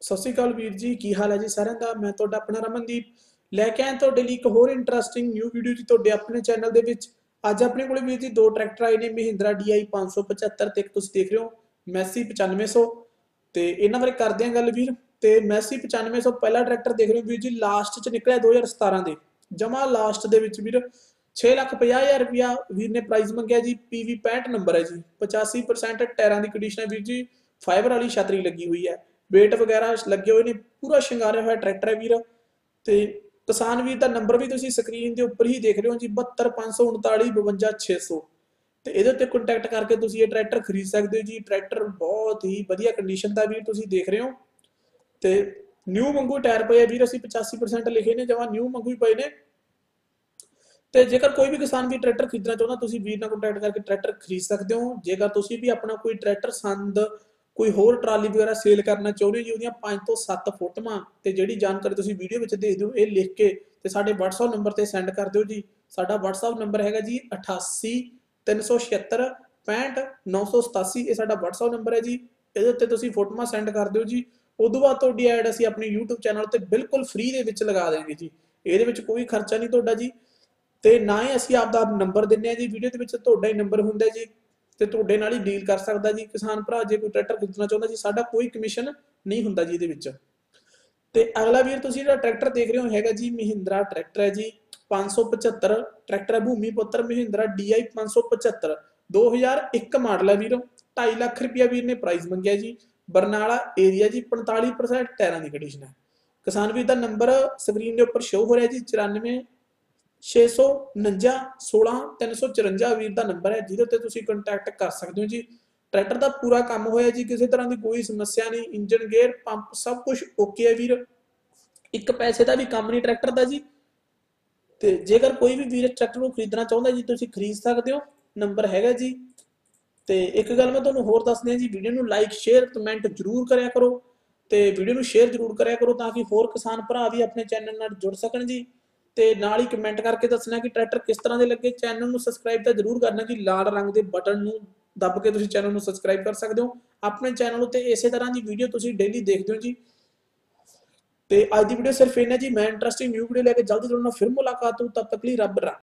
ਸਤਿ ਸ਼੍ਰੀ ਅਕਾਲ ਵੀਰ ਜੀ, ਕੀ ਹਾਲ ਹੈ ਜੀ ਸਾਰਿਆਂ ਦਾ? ਮੈਂ ਤੁਹਾਡਾ ਆਪਣਾ ਰਮਨਦੀਪ। ਲੈ ਕੇ ਆਇਆ ਤੁਹਾਡੇ ਲਈ ਇੱਕ ਹੋਰ ਇੰਟਰਸਟਿੰਗ ਨਿਊ ਵੀਡੀਓ ਜੀ ਤੁਹਾਡੇ ਆਪਣੇ ਚੈਨਲ ਦੇ ਵਿੱਚ। ਅੱਜ ਆਪਣੇ ਕੋਲੇ ਵੀਰ ਜੀ ਦੋ ਟਰੈਕਟਰ ਆਏ ਨੇ, ਮਹਿੰਦਰਾ DI 575 ਤੇ ਇੱਕ ਤੁਸੀਂ ਦੇਖ ਰਹੇ ਹੋ ਮੈਸੀ 9500 ਤੇ ਇਹਨਾਂ ਬਾਰੇ ਕਰਦੇ ਹਾਂ ਗੱਲ ਵੀਰ। ਤੇ ਮੈਸੀ 9500 ਪਹਿਲਾ ਟਰੈਕਟਰ ਦੇਖ ਰਹੇ ਹੋ ਵੀਰ ਜੀ ਲਾਸਟ ਚ ਨਿਕਲਿਆ 2017 ਦੇ। ਜਮਾ ਲਾਸਟ ਦੇ ਵਿੱਚ ਵੀਰ। 6 ਲੱਖ 50000 ਰੁਪਿਆ ਵੀਰ ਨੇ ਪ੍ਰਾਈਜ਼ ਮੰਗਿਆ ਜੀ PV 65 ਨੰਬਰ ਹੈ ਜੀ। 85% ਟਾਇਰਾਂ ਦੀ ਕੰਡੀਸ਼ਨ ਹੈ ਵੀਰ ਜੀ ਫਾਈਬਰ ਵਾਲੀ ਛਤਰੀ ਲੱਗੀ ਹੋਈ ਹੈ। ਵੇਟ ਵਗੈਰਾ ਲੱਗੇ ਹੋਏ ਨੇ, ਪੂਰਾ ਸ਼ਿੰਗਾਰਿਆ ਹੋਇਆ ਟਰੈਕਟਰ ਹੈ ਵੀਰ। ਤੇ ਕਿਸਾਨ ਵੀਰ ਦਾ ਨੰਬਰ ਵੀ ਤੁਸੀਂ ਸਕਰੀਨ ਦੇ ਉੱਪਰ ਹੀ ਦੇਖ ਰਹੇ ਹੋ ਜੀ 72539 52600 ਤੇ ਇਹਦੇ ਉੱਤੇ ਕੰਟੈਕਟ ਕਰਕੇ ਤੁਸੀਂ ਇਹ ਟਰੈਕਟਰ ਖਰੀਦ ਸਕਦੇ ਹੋ ਜੀ। ਟਰੈਕਟਰ ਬਹੁਤ ਹੀ ਵਧੀਆ ਕੰਡੀਸ਼ਨ ਦਾ ਵੀਰ ਤੁਸੀਂ ਦੇਖ ਰਹੇ ਹੋ। ਤੇ ਨਿਊ ਮੰਗੂ ਟਾਇਰ ਪਏ ਆ ਵੀਰ, ਅਸੀਂ 85% ਲਿਖੇ ਨੇ, ਜਮਾ ਨਿਊ ਵਾਂਗੂ ਹੀ ਪਏ ਨੇ। ਤੇ ਜੇਕਰ ਕੋਈ ਵੀ ਕਿਸਾਨ ਵੀ ਟਰੈਕਟਰ ਖਰੀਦਣਾ ਚਾਹੁੰਦਾ, ਤੁਸੀਂ ਵੀਰ ਨਾਲ ਕੰਟੈਕਟ ਕਰਕੇ ਟਰੈਕਟਰ ਖਰੀਦ ਸਕਦੇ ਹੋ। ਜੇਕਰ ਤੁਸੀਂ ਵੀ ਆਪਣਾ ਕੋਈ ਟਰੈਕਟਰ, ਸੰਦ, ਕੋਈ ਹੋਰ ਟਰਾਲੀ ਵਗੈਰਾ ਸੇਲ ਕਰਨਾ ਚਾਹੁੰਦੇ ਹੋ ਜੀ, ਉਹਦੀਆਂ 5 ਤੋਂ 7 ਫੋਟੋਆਂ ਤੇ ਜਿਹੜੀ ਜਾਣਕਾਰੀ ਤੁਸੀਂ ਵੀਡੀਓ ਵਿੱਚ ਦੇਖਦੇ ਹੋ ਇਹ ਲਿਖ ਕੇ ਤੇ ਸਾਡੇ WhatsApp ਨੰਬਰ ਤੇ ਸੈਂਡ ਕਰ ਦਿਓ ਜੀ। ਸਾਡਾ WhatsApp ਨੰਬਰ ਹੈਗਾ ਜੀ 88 376 65 987 ਇਹ ਸਾਡਾ WhatsApp ਨੰਬਰ ਹੈ ਜੀ। ਇਹਦੇ ਉੱਤੇ ਤੁਸੀਂ ਫੋਟੋਆਂ ਸੈਂਡ ਕਰ ਦਿਓ ਜੀ। ਉਦੋਂ ਬਾਅਦ ਤੁਹਾਡੀ ਐਡ ਅਸੀਂ ਆਪਣੇ YouTube ਚੈਨਲ ਤੇ ਬਿਲਕੁਲ ਫ੍ਰੀ ਦੇ ਵਿੱਚ ਲਗਾ ਦੇਵਾਂਗੇ ਜੀ। ਇਹਦੇ ਵਿੱਚ ਕੋਈ ਖਰਚਾ ਨਹੀਂ ਤੁਹਾਡਾ ਜੀ। ਤੇ ਨਾ ਹੀ ਅਸੀਂ ਆਪਦਾ ਨੰਬਰ ਦਿੰਨੇ ਆ ਜੀ ਵੀਡੀਓ ਦੇ ਵਿੱਚ ਤੁਹਾਡਾ ਹੀ ਨੰਬਰ ਹੁੰਦਾ ਜੀ, ਤੇ ਤੁਹਾਡੇ ਨਾਲ ਹੀ ਡੀਲ ਕਰ ਸਕਦਾ ਜੀ। ਕਿਸਾਨ ਭਰਾ, ਜੇ ਕੋਈ ਟਰੈਕਟਰ ਖਰੀਦਣਾ ਚਾਹੁੰਦਾ ਜੀ, ਸਾਡਾ ਕੋਈ ਕਮਿਸ਼ਨ ਨਹੀਂ ਹੁੰਦਾ ਜੀ ਇਹਦੇ ਵਿੱਚ। ਤੇ ਅਗਲਾ ਵੀਰ, ਤੁਸੀਂ ਜਿਹੜਾ ਟਰੈਕਟਰ ਦੇਖ ਰਹੇ ਹੋ, ਹੈਗਾ ਜੀ ਮਹਿੰਦਰਾ ਟਰੈਕਟਰ ਹੈ ਜੀ 575 ਟਰੈਕਟਰ ਹੈ ਭੂਮੀ ਪੁੱਤਰ ਮਹਿੰਦਰਾ DI 575 2001 ਮਾਡਲ ਹੈ ਵੀਰ 2.5 ਲੱਖ ਰੁਪਇਆ ਵੀਰ ਨੇ ਪ੍ਰਾਈਸ ਮੰਗਿਆ ਜੀ। ਬਰਨਾਲਾ ਏਰੀਆ ਜੀ 45% ਟਾਇਰਾਂ ਦੀ ਕੰਡੀਸ਼ਨ ਹੈ। ਕਿਸਾਨ ਵੀਰ, ਦਾ ਨੰਬਰ ਸਕਰੀਨ ਦੇ ਉੱਪਰ ਸ਼ੋ ਹੋ ਰਿਹਾ ਜੀ 94 649 16354 ਵੀਰ ਦਾ ਨੰਬਰ ਹੈ, ਜਿਹਦੇ ਉੱਤੇ ਤੁਸੀਂ ਕੰਟੈਕਟ ਕਰ ਸਕਦੇ ਹੋ ਜੀ। ਟਰੈਕਟਰ ਦਾ ਪੂਰਾ ਕੰਮ ਹੋਇਆ ਜੀ, ਕਿਸੇ ਤਰ੍ਹਾਂ ਦੀ ਕੋਈ ਸਮੱਸਿਆ ਨਹੀਂ ਇੰਜਨ ਗੇਅਰ ਪੰਪ ਸਭ ਕੁਝ ਓਕੇ ਹੈ ਵੀਰ। ਇੱਕ ਪੈਸੇ ਦਾ ਵੀ ਕੰਮ ਨਹੀਂ ਟਰੈਕਟਰ ਦਾ ਜੀ। ਤੇ ਜੇਕਰ ਕੋਈ ਵੀ ਵੀਰ ਟਰੈਕਟਰ ਨੂੰ ਖਰੀਦਣਾ ਚਾਹੁੰਦਾ ਜੀ, ਤੁਸੀਂ ਖਰੀਦ ਸਕਦੇ ਹੋ ਨੰਬਰ ਹੈਗਾ ਜੀ। ਤੇ ਇੱਕ ਗੱਲ ਮੈਂ ਤੁਹਾਨੂੰ ਹੋਰ ਦੱਸ ਦਿਆਂ ਜੀ ਵੀਡੀਓ ਨੂੰ ਲਾਈਕ ਸ਼ੇਅਰ ਕਮੈਂਟ ਜਰੂਰ ਕਰਿਆ ਕਰੋ। ਤੇ ਵੀਡੀਓ ਨੂੰ ਸ਼ੇਅਰ ਜਰੂਰ ਕਰਿਆ ਕਰੋ, ਤਾਂ ਕਿ ਹੋਰ ਕਿਸਾਨ ਭਰਾ ਵੀ ਆਪਣੇ ਚੈਨਲ ਨਾਲ ਜੁੜ ਸਕਣ ਜੀ। ਤੇ ਨਾਲ ਹੀ ਕਮੈਂਟ ਕਰਕੇ ਦੱਸਣਾ ਕਿ ਟਰੈਕਟਰ ਕਿਸ ਤਰ੍ਹਾਂ ਦੇ ਲੱਗੇ। ਚੈਨਲ ਨੂੰ ਸਬਸਕ੍ਰਾਈਬ ਤਾਂ ਜਰੂਰ ਕਰਨਾ ਜੀ ਲਾਲ ਰੰਗ ਦੇ ਬਟਨ ਨੂੰ ਦੱਬ ਕੇ ਤੁਸੀਂ ਚੈਨਲ ਨੂੰ ਸਬਸਕ੍ਰਾਈਬ ਕਰ ਸਕਦੇ ਹੋ। ਆਪਣੇ ਚੈਨਲ ਉੱਤੇ ਇਸੇ ਤਰ੍ਹਾਂ ਦੀ ਵੀਡੀਓ ਤੁਸੀਂ ਡੇਲੀ ਦੇਖਦੇ ਹੋ ਜੀ। ਤੇ ਅੱਜ ਦੀ ਵੀਡੀਓ ਸਿਰਫ ਇੰਨਾ ਜੀ, ਮੈਂ ਇੰਟਰਸਟਿੰਗ ਨਿਊ ਵੀਡੀਓ ਲੈ ਕੇ ਜਲਦੀ ਤੁਹਾਨੂੰ ਫਿਰ ਮੁਲਾਕਾਤ ਹੋ ਤਦ ਤੱਕ ਲਈ ਰੱਬ ਰਾ